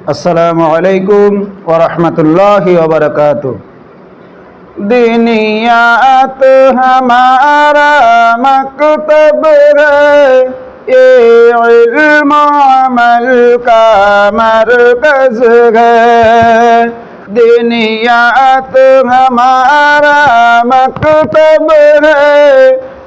আসসালামু আলাইকুম ওয়া রাহমাতুল্লাহি ওয়া বারাকাতু দুনিয়াত হামারা মকতব রে ইলম আমল কা মারকাজ গে দুনিয়াত হামারা মকতব রে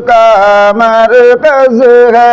কা মারকাজ গে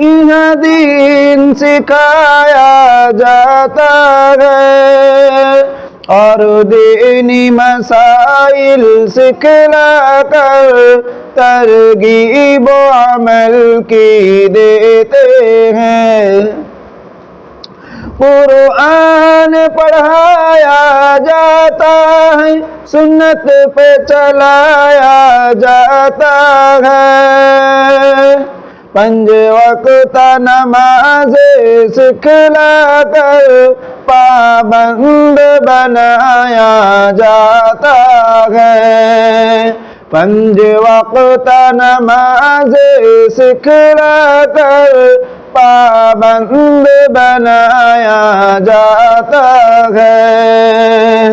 यह दीन सिखाया जाता है। और दीनी मसाइल सिखला कर तरगीब अमल की देते हैं। कुरान पढ़ाया जाता है, सुन्नत पे चलाया जाता है। पंज वक्त नमाज़ सिखला कर पाबंद बनाया जाता है। पंज वक्त नमाज़ सिखला कर पाबंद बनाया जाता है।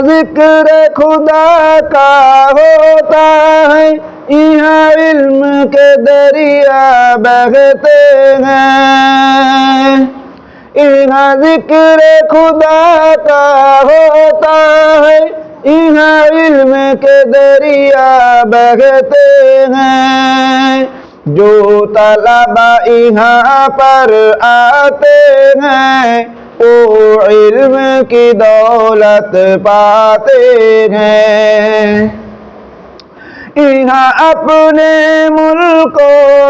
ज़िक्र खुदा का होता है यहाँ इल्म के दरिया बहते हैं। यहाँ ज़िक्र खुदा का होता है यहाँ इल्म के दरिया बहते हैं। जो तलबा यहाँ पर आते हैं वो इल्म की दौलत पाते हैं। यहाँ अपने मुल्क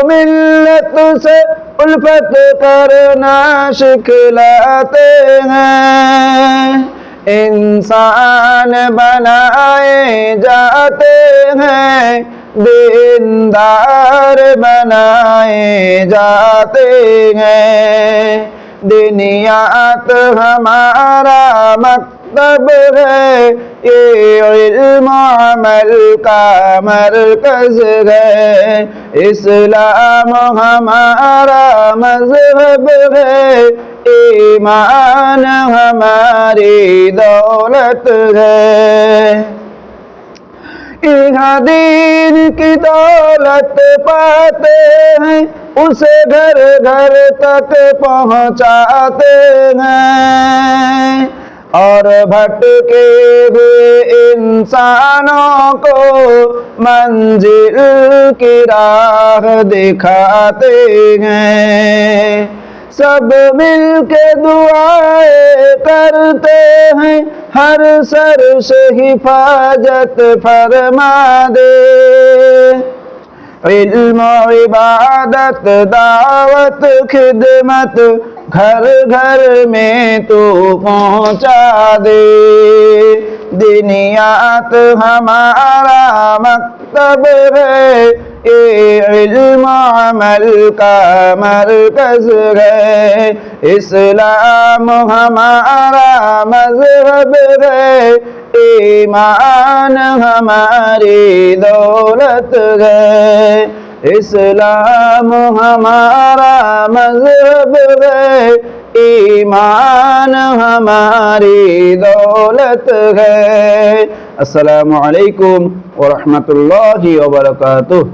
मिल्लत से उल्फत करना सिखलाते हैं। इंसान बनाए जाते हैं, दीनदार बनाए जाते हैं। दुनियात हमारा मकतब है ये इल्म अमल का मरकज है इस्लाम हमारा मजहब है ईमान हमारी दौलत है यहाँ दीन की दौलत पाते हैं उसे घर घर तक पहुँचाते हैं। और भटके हुए इंसानों को मंजिल की राह दिखाते हैं। सब मिल के दुआएँ करते हैं, हर सर से हिफाजत फरमा दे। इल्म इबादत दावत खिदमत घर घर में तू पहुंचा दे दिनियात हमारा मकतब है ये इल्म अमल का मरकज है इस्लाम हमारा मजहब है ईमान हमारी दौलत है इस्लाम हमारा मजहब है ईमान हमारी दौलत है अस्सलामु अलैकुम वरहमतुल्लाहि वबरकातुह